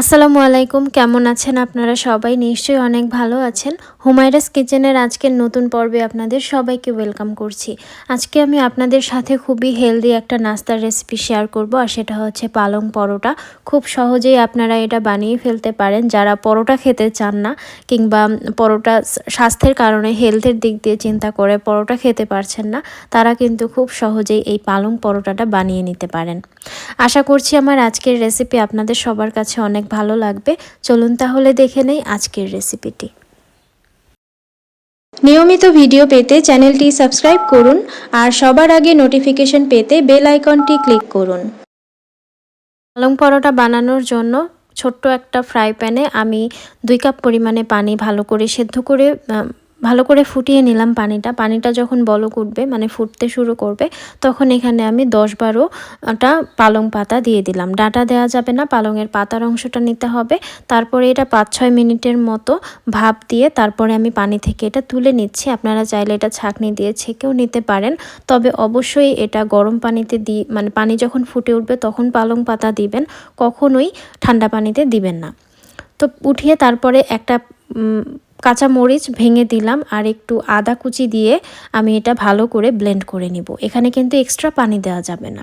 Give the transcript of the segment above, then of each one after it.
আসসালামু আলাইকুম, কেমন আছেন আপনারা সবাই? নিশ্চয়ই অনেক ভালো আছেন। হুমায়রাস কিচেনের আজকের নতুন পর্বে আপনাদের সবাইকে ওয়েলকাম করছি। আজকে আমি আপনাদের সাথে খুবই হেলদি একটা নাস্তার রেসিপি শেয়ার করব, আর সেটা হচ্ছে পালং পরোটা। খুব সহজেই আপনারা এটা বানিয়ে ফেলতে পারেন। যারা পরোটা খেতে চান না, কিংবা পরোটা স্বাস্থ্যের কারণে হেলথের দিক দিয়ে চিন্তা করে পরোটা খেতে পারছেন না, তারা কিন্তু খুব সহজেই এই পালং পরোটাটা বানিয়ে নিতে পারেন। আশা করছি আমার আজকের রেসিপি আপনাদের সবার কাছে অনেক ভালো লাগবে। চলুন তাহলে দেখে নেই আজকের রেসিপিটি নিয়মিত ভিডিও পেতে চ্যানেলটি সাবস্ক্রাইব করুন আর সবার আগে নোটিফিকেশন পেতে বেল আইকনটি ক্লিক করুন। পালং পরোটা বানানোর জন্য ছোট্ট একটা ফ্রাই প্যানে আমি দুই কাপ পরিমাণে পানি ভালো করে সেদ্ধ করে ভালো করে ফুটিয়ে নিলাম পানিটা। পানিটা যখন বলক উঠবে মানে ফুটতে শুরু করবে, তখন এখানে আমি দশ বারোটা পালং পাতা দিয়ে দিলাম। ডাটা দেওয়া যাবে না, পালংয়ের পাতার অংশটা নিতে হবে। তারপরে এটা পাঁচ ছয় মিনিটের মতো ভাপ দিয়ে তারপরে আমি পানি থেকে এটা তুলে নিচ্ছি। আপনারা চাইলে এটা ছাঁকনি দিয়ে ছেঁকেও নিতে পারেন। তবে অবশ্যই এটা গরম পানিতে দিয়ে মানে পানি যখন ফুটে উঠবে, তখন পালং পাতা দিবেন, কখনোই ঠান্ডা পানিতে দিবেন না। তো উঠিয়ে তারপরে একটা কাঁচা মরিচ ভেঙে দিলাম আর একটু আদা কুচি দিয়ে আমি এটা ভালো করে ব্লেন্ড করে নিব। এখানে কিন্তু এক্সট্রা পানি দেওয়া যাবে না।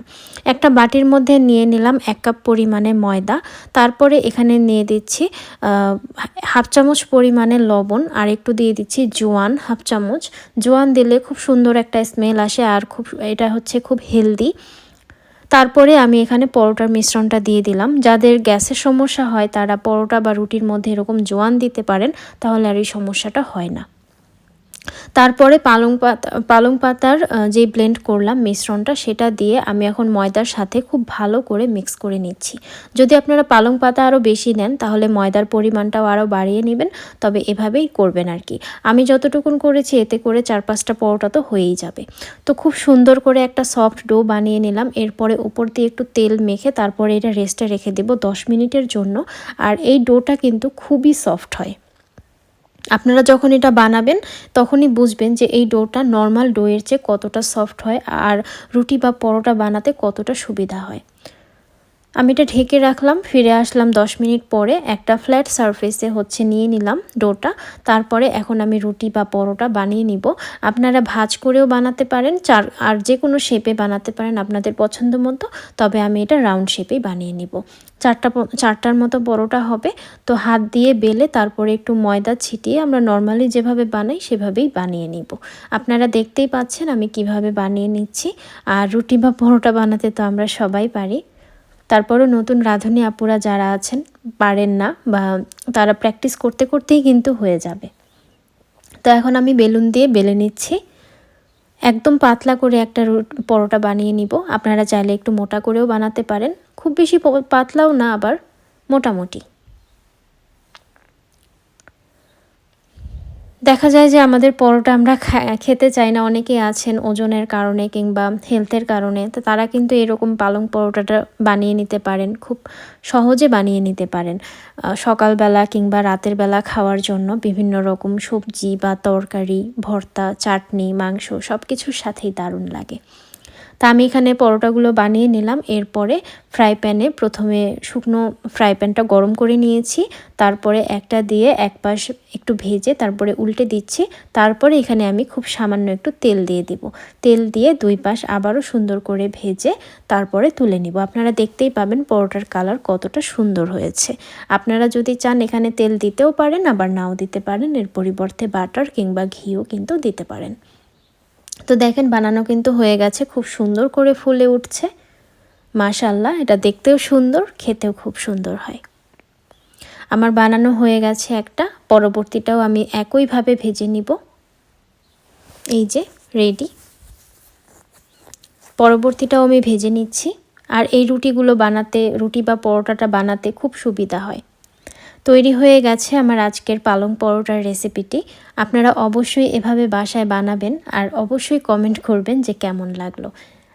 একটা বাটির মধ্যে নিয়ে নিলাম এক কাপ পরিমাণে ময়দা। তারপরে এখানে নিয়ে দিচ্ছি হাফ চামচ পরিমাণে লবণ আর একটু দিয়ে দিচ্ছি জোয়ান, হাফ চামচ। জোয়ান দিলে খুব সুন্দর একটা স্মেল আসে আর খুব, এটা হচ্ছে খুব হেলদি তারপরে আমি এখানে পরোটার মিশ্রণটা দিয়ে দিলাম। যাদের গ্যাসের সমস্যা হয়, তারা পরোটা বা রুটির মধ্যে এরকম জোয়ান দিতে পারেন, তাহলে আর এই সমস্যাটা হয় না। তারপরে পালং পাতা, পালং পাতার যে ব্লেন্ড করলাম মিশ্রণটা, সেটা দিয়ে আমি এখন ময়দার সাথে খুব ভালো করে মিক্স করে নিচ্ছি। যদি আপনারা পালং পাতা আরও বেশি নেন, তাহলে ময়দার পরিমাণটাও আরও বাড়িয়ে নেবেন, তবে এভাবেই করবেন আর কি। আমি যতটুকুন করেছি, এতে করে চার পাঁচটা পরোটা তো হয়েই যাবে। তো খুব সুন্দর করে একটা সফট ডো বানিয়ে নিলাম, এরপরে উপর দিয়ে একটু তেল মেখে তারপরে এটা রেস্টে রেখে দেব দশ মিনিটের জন্য। আর এই ডোটা কিন্তু খুবই সফট হয়। আপনারা যখন এটা বানাবেন, তখনই বুঝবেন যে এই ডোটা নর্মাল ডোয়ের চেয়ে কতটা সফট হয় আর রুটি বা পরোটা বানাতে কতটা সুবিধা হয়। আমি এটা ঢেকে রাখলাম, ফিরে আসলাম দশ মিনিট পরে, একটা ফ্ল্যাট সারফেসে হচ্ছে নিয়ে নিলাম ডোটা, তারপরে এখন আমি রুটি বা পরোটা বানিয়ে নিব। আপনারা ভাজ করেও বানাতে পারেন, চার, আর যে কোনো শেপে বানাতে পারেন আপনাদের পছন্দ মতো, তবে আমি এটা রাউন্ড শেপেই বানিয়ে নিব। চারটা চারটার মতো পরোটা হবে, তো হাত দিয়ে বেলে তারপরে একটু ময়দা ছিটিয়ে আমরা নর্মালি যেভাবে বানাই সেভাবেই বানিয়ে নিব। আপনারা দেখতেই পাচ্ছেন আমি কীভাবে বানিয়ে নিচ্ছি, আর রুটি বা পরোটা বানাতে তো আমরা সবাই পারি। তারপরও নতুন রাঁধুনি আপুরা যারা আছেন, পারেন না বা তারা প্র্যাকটিস করতে করতেই কিন্তু হয়ে যাবে। তো এখন আমি বেলুন দিয়ে বেলে নিচ্ছি। একদম পাতলা করে একটা পরোটা বানিয়ে নিব। আপনারা চাইলে একটু মোটা করেও বানাতে পারেন। খুব বেশি পাতলাও না আবার, মোটামুটি। দেখা যায় যে আমাদের পরোটা আমরা খেতে চাই না, অনেকেই আছেন ওজনের কারণে কিংবা হেলথের কারণে, তো তারা কিন্তু এরকম পালং পরোটাটা বানিয়ে নিতে পারেন, খুব সহজে বানিয়ে নিতে পারেন। সকালবেলা কিংবা রাতের বেলা খাওয়ার জন্য বিভিন্ন রকম সবজি বা তরকারি, ভর্তা, চাটনি, মাংস সব কিছুর সাথেই দারুণ লাগে। তা আমি এখানে পরোটাগুলো বানিয়ে নিলাম। এরপরে ফ্রাই প্যানে প্রথমে শুকনো ফ্রাই প্যানটা গরম করে নিয়েছি। তারপরে একটা দিয়ে এক পাশ একটু ভেজে তারপরে উল্টে দিচ্ছি। তারপরে এখানে আমি খুব সামান্য একটু তেল দিয়ে দিব। তেল দিয়ে দুই পাশ আবারও সুন্দর করে ভেজে তারপরে তুলে নিব। আপনারা দেখতেই পাবেন পরোটার কালার কতটা সুন্দর হয়েছে। আপনারা যদি চান এখানে তেল দিতেও পারেন, আবার নাও দিতে পারেন। এর পরিবর্তে বাটার কিংবা ঘিও কিন্তু দিতে পারেন। তো দেখেন, বানানো কিন্তু হয়ে গেছে, খুব সুন্দর করে ফুলে উঠছে। মাশাল্লাহ এটা দেখতেও সুন্দর, খেতেও খুব সুন্দর হয়। আমার বানানো হয়ে গেছে একটা, পরবর্তীটাও আমি একইভাবে ভেজে নিব। এই যে রেডি পরবর্তীটাও আমি ভেজে নিচ্ছি, আর এই রুটিগুলো বানাতে, রুটি বা পরোটাটা বানাতে খুব সুবিধা হয়। তৈরি হয়ে গেছে আমার আজকের পালং পরোটার রেসিপিটি। আপনারা অবশ্যই এভাবে বাসায় বানাবেন আর অবশ্যই কমেন্ট করবেন যে কেমন লাগল।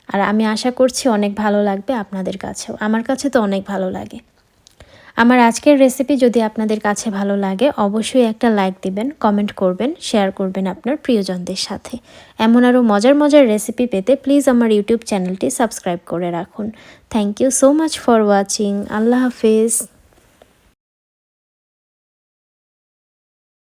আর আমি আশা করছি অনেক ভালো লাগবে আপনাদের কাছেও। আমার কাছে তো অনেক ভালো লাগে। আমার আজকের রেসিপি যদি আপনাদের কাছে ভালো লাগে, অবশ্যই একটা লাইক দিবেন, কমেন্ট করবেন, শেয়ার করবেন আপনার প্রিয়জনদের সাথে। এমন আরও মজার মজার রেসিপি পেতে প্লিজ আমার ইউটিউব চ্যানেলটি সাবস্ক্রাইব করে রাখুন। Thank you so much for watching. Allah Hafiz.